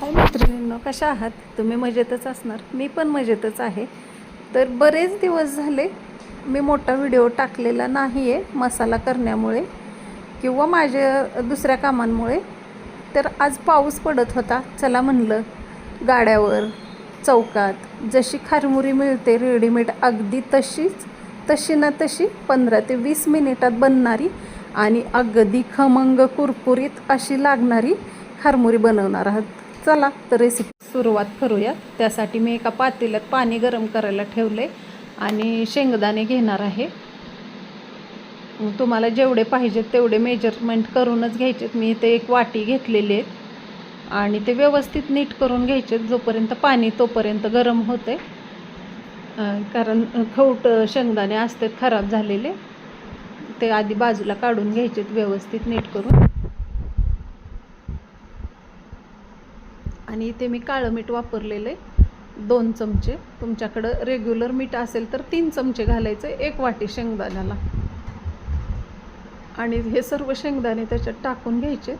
हाय मैत्रिणींनो कशा आहात? तुम्ही मजेतच असणार. मी पण मजेतच आहे. तर बरेच दिवस झाले मी मोठा व्हिडिओ टाकलेला नाही आहे मसाला करण्यामुळे किंवा माझ्या दुसऱ्या कामांमुळे. तर आज पाऊस पडत होता. चला म्हणलं गाड्यावर चौकात जशी खारमुरी मिळते रेडीमेड अगदी तशीच तशी ना तशी पंधरा ते वीस मिनिटात बनणारी आणि अगदी खमंग कुरकुरीत अशी लागणारी खारमुरी बनवणार आहात. चला तर रेसिपी सुरुवात करूया. त्यासाठी मी एका पातेल्यात पाणी गरम करायला ठेवले आणि शेंगदाणे घेणार आहे. तुम्हाला जेवढे पाहिजेत तेवढे मेजरमेंट करूनच घ्यायचेत. मी इथे एक वाटी घेतलेली आहेत आणि ते व्यवस्थित नीट करून घ्यायचेत जोपर्यंत पाणी तोपर्यंत गरम होते. कारण खवट शेंगदाणे असतात खराब झालेले. ते आधी बाजूला काढून घ्यायचेत व्यवस्थित नीट करून. आणि इथे मी काळं मीठ वापरलेलं आहे. दोन चमचे. तुमच्याकडं रेग्युलर मीठ असेल तर तीन चमचे घालायचे. एक वाटी शेंगदाण्याला. आणि हे सर्व शेंगदाणे त्याच्यात टाकून घ्यायचे.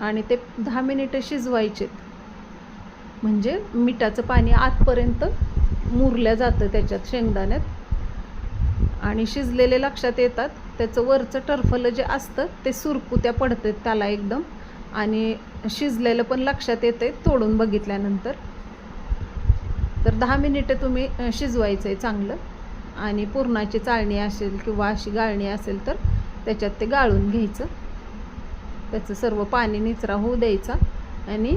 आणि ते दहा मिनिटं शिजवायचेत म्हणजे मिठाचं पाणी आतपर्यंत मुरल्या जातं त्याच्यात शेंगदाण्यात. आणि शिजलेले लक्षात येतात. त्याचं वरचं टरफलं जे असतं ते सुरकुत्या पडतात त्याला एकदम. आणि शिजलेलं पण लक्षात येते तोडून बघितल्यानंतर. तर दहा मिनिटं तुम्ही शिजवायचं आहे चांगलं. आणि पुरणाची चाळणी असेल किंवा अशी गाळणी असेल तर त्याच्यात ते गाळून घ्यायचं. त्याचं सर्व पाणी निचरा होऊ द्यायचा आणि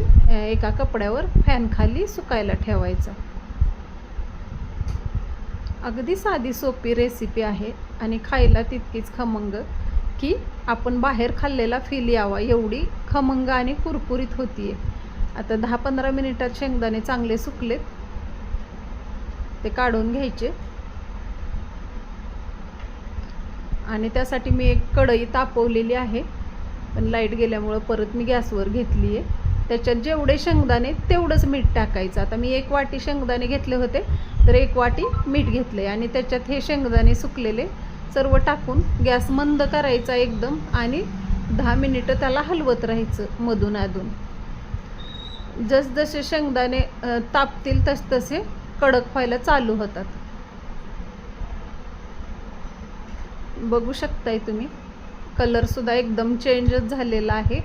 एका कपड्यावर फॅनखाली सुकायला ठेवायचं. अगदी साधी सोपी रेसिपी आहे आणि खायला तितकीच खमंग की आपण बाहेर खाल्लेला फील यावा एवढी खमंग आणि कुरकुरीत होती आहे आता दहा पंधरा मिनिटात शेंगदाणे चांगले सुकलेत. ते काढून घ्यायचे. आणि त्यासाठी मी एक कढई तापवलेली आहे. पण लाइट गेल्यामुळं परत मी गॅसवर घेतली आहे त्याच्यात जेवढे शेंगदाणे तेवढंच मीठ टाकायचं. आता मी एक वाटी शेंगदाणे घेतले होते तर एक वाटी मीठ घेतले आणि त्याच्यात हे शेंगदाणे सुकलेले सर्व टाकून गॅस मंद करायचा एकदम. आणि दहा मिनिटं त्याला हलवत राहायचं मधून अधून. जसजसे शेंगदाणे तापतील तसतसे कडक व्हायला चालू होतात. बघू शकताय तुम्ही कलरसुद्धा एकदम चेंजच झालेला आहे.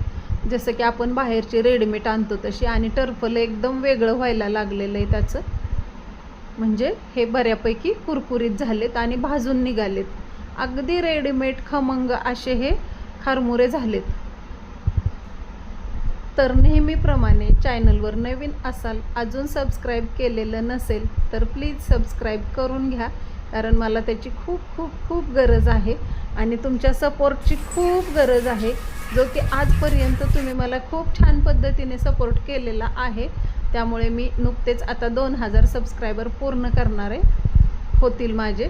जसं की आपण बाहेरची रेडीमेड आणतो तशी आणि टर्फल एकदम वेगळं व्हायला लागलेलं आहे त्याचं. म्हणजे हे बऱ्यापैकी कुरकुरीत झालेत आणि भाजून निघालेत. अगदी रेडीमेड खमंग असे हे खारमुरे झालेत. तर नेहमीप्रमाणे चॅनलवर नवीन असाल अजून सबस्क्राईब केलेलं नसेल तर प्लीज सबस्क्राईब करून घ्या कारण मला त्याची खूप खूप खूप गरज आहे आणि तुमच्या सपोर्टची खूप गरज आहे जो की आजपर्यंत तुम्ही मला खूप छान पद्धतीने सपोर्ट केलेला आहे. त्यामुळे मी नुकतेच आता दोन हजार सबस्क्रायबर पूर्ण करणारे होतील माझे.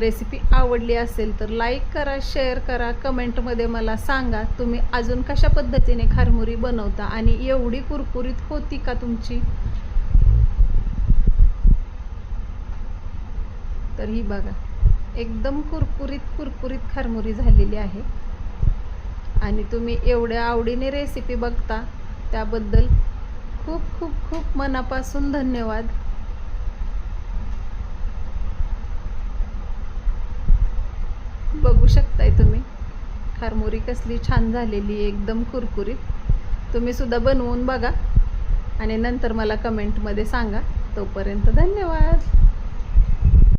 रेसिपी आवडली असेल तर लाईक करा शेअर करा कमेंटमध्ये मला सांगा. तुम्ही अजून कशा पद्धतीने खारमुरी बनवता आणि एवढी कुरकुरीत होती का तुमची? तर ही बघा एकदम कुरकुरीत कुरकुरीत खारमुरी झालेली आहे. आणि तुम्ही एवढ्या आवडीने रेसिपी बघता त्याबद्दल खूप खूप खूप मनापासून धन्यवाद. बघू शकताय तुम्ही. खारमोरी कसली छान झालेली एकदम कुरकुरीत. तुम्ही सुद्धा बनवून बघा आणि नंतर मला कमेंटमध्ये सांगा. तोपर्यंत धन्यवाद.